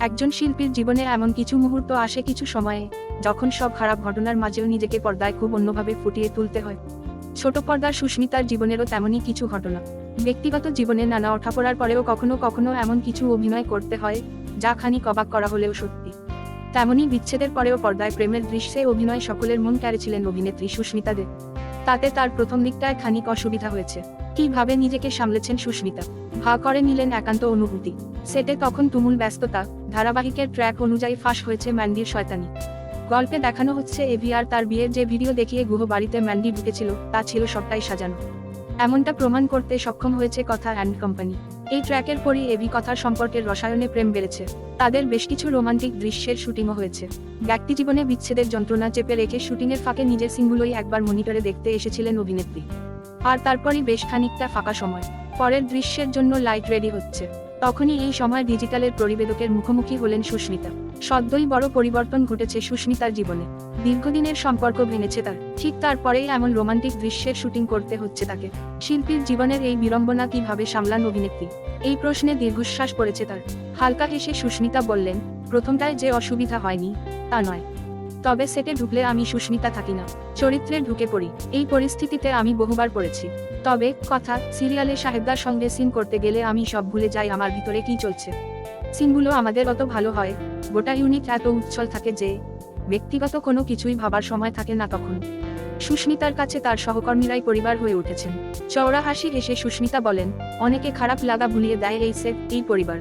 একজন শিল্পীর জীবনে এমন কিছু মুহূর্ত আসে কিছু সময়ে, যখন সব খারাপ ঘটনার মাঝেও নিজেকে পর্দায় খুব অন্যভাবে ফুটিয়ে তুলতে হয়। ছোট পর্দার সুস্মিতার জীবনেরও তেমনই কিছু ঘটনা। ব্যক্তিগত জীবনে নানা ওঠাপড়ার পরেও কখনো কখনো এমন কিছু অভিনয় করতে হয়, যা খানিক অবাক করা হলেও সত্যি। তেমনই বিচ্ছেদের পরেও পর্দায় প্রেমের দৃশ্যে অভিনয় সকলের মন কেড়েছিলেন অভিনেত্রী সুস্মিতা দে। তাতে তার প্রথম দিকটায় খানিক অসুবিধা হয়েছে। কীভাবে নিজেকে সামলেছেন সুস্মিতা। ভা করে নিলেন একান্ত অনুভূতি। সেটে তখন তুমুল ব্যস্ততা, ধারাবাহিকের ট্র্যাক অনুযায়ী ফাঁস হয়েছে ম্যান্ডির শয়তানি। গল্পে দেখানো হচ্ছে এভিআর তার বিয়ের যে ভিডিও দেখিয়ে গুহ বাড়িতে ম্যান্ডি ঢুকেছিল, তা ছিল সবটাই সাজানো। এমনটা প্রমাণ করতে সক্ষম হয়েছে কথা অ্যান্ড কোম্পানি। এই ট্র্যাকের পরই এভি কথার সম্পর্কের রসায়নে প্রেম বেড়েছে। তাদের বেশ কিছু রোমান্টিক দৃশ্যের শুটিংও হয়েছে। ব্যক্তি জীবনে বিচ্ছেদের যন্ত্রণা চেপে রেখে শুটিংয়ের ফাঁকে নিজের সিনগুলোই একবার মনিটরে দেখতে এসেছিলেন অভিনেত্রী। আর তারপরই বেশ খানিকটা ফাঁকা সময়। পরের দৃশ্যের জন্য লাইট রেডি হচ্ছে। তখনই এই সময় ডিজিটালের পরিবেদকের মুখোমুখি হলেন সুস্মিতা। সদ্যই বড় পরিবর্তন ঘটেছে সুস্মিতার জীবনে। দীর্ঘদিনের সম্পর্ক ভেঙেছে তার। ঠিক তারপরেই এমন রোমান্টিক দৃশ্যের শুটিং করতে হচ্ছে তাকে। শিল্পীর জীবনের এই বিড়ম্বনা কীভাবে সামলান অভিনেত্রী? এই প্রশ্নে দীর্ঘশ্বাস পড়েছে তার। হালকা হেসে সুস্মিতা বললেন, প্রথমটায় যে অসুবিধা হয়নি, তা নয়। তবে সেটে ঢুকলে আমি সুস্মিতা থাকি না। চরিত্রে ঢুকে পড়ি। এই পরিস্থিতিতে আমি বহুবার পড়েছি। তবে, কথা, সিরিয়ালে সাহেবদার সঙ্গে সিন করতে গেলে আমি সব ভুলে যাই আমার ভিতরে কি চলছে। সিনগুলো আমাদের অত ভালো হয়। গোটা ইউনিট এত উচ্ছল থাকে যে, ব্যক্তিগত কোনো কিছুই ভাবার সময় থাকে না তখন। সুস্মিতার কাছে তার সহকর্মীরাই পরিবার হয়ে উঠেছেন। চওড়া হাসি হেসে সুস্মিতা বলেন, অনেকে খারাপ লাগা ভুলিয়ে দেয় এই সেট, এই পরিবার।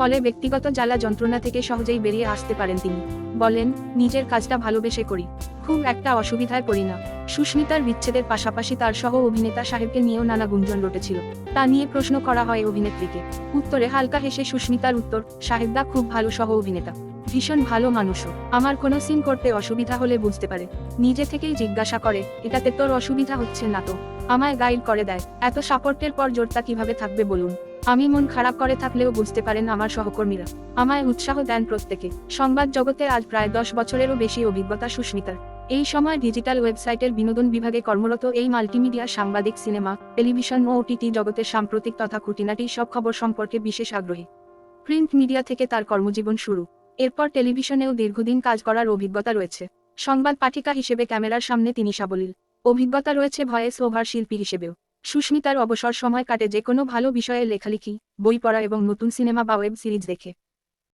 ফলে ব্যক্তিগত জ্বালা যন্ত্রণা থেকে সহজেই বেরিয়ে আসতে পারেন তিনি। বলেন, নিজের কাজটা ভালোবেসে করি। খুব একটা অসুবিধায় পড়ি না। সুস্মিতার বিচ্ছেদের পাশাপাশি তার সহ অভিনেতা সাহেবকে নিয়েও নানা গুঞ্জন রটেছিল। তা নিয়ে প্রশ্ন করা হয় অভিনেত্রীকে। উত্তরে হালকা হেসে সুস্মিতার উত্তর সাহেবদা খুব ভালো সহ অভিনেতা। ভীষণ ভালো মানুষও। আমার কোনো সিন করতে অসুবিধা হলে বুঝতে পারে। নিজে থেকেই জিজ্ঞাসা করে, এটাতে তোর অসুবিধা হচ্ছে না তো? আমায় গাইড করে দেয়। এত সাপোর্টের পর জোরটা কীভাবে থাকবে বলুন? আমি মন খারাপ করে থাকলেও বুঝতে পারেন আমার সহকর্মীরা। আমায় উৎসাহ দেন প্রত্যেকে। সংবাদ জগতে আজ প্রায় দশ বছরেরও বেশি অভিজ্ঞতা সুস্মিতার। এই সময় ডিজিটাল ওয়েবসাইটের বিনোদন বিভাগে কর্মরত এই মাল্টিমিডিয়া সাংবাদিক সিনেমা, টেলিভিশন ও ওটিটি জগতের সাম্প্রতিক তথা খুঁটিনাটি সব খবর সম্পর্কে বিশেষ আগ্রহী। প্রিন্ট মিডিয়া থেকে তার কর্মজীবন শুরু। এরপর টেলিভিশনেও দীর্ঘদিন কাজ করার অভিজ্ঞতা রয়েছে। সংবাদ পাঠিকা হিসেবে ক্যামেরার সামনে তিনি সাবলীল। অভিজ্ঞতা রয়েছে ভয়েস ওভার শিল্পী হিসেবেও। সুস্মিতার অবসর সময় কাটে যে কোনো ভালো বিষয়ে লেখালেখি, বই পড়া এবং নতুন সিনেমা বা ওয়েব সিরিজ দেখে।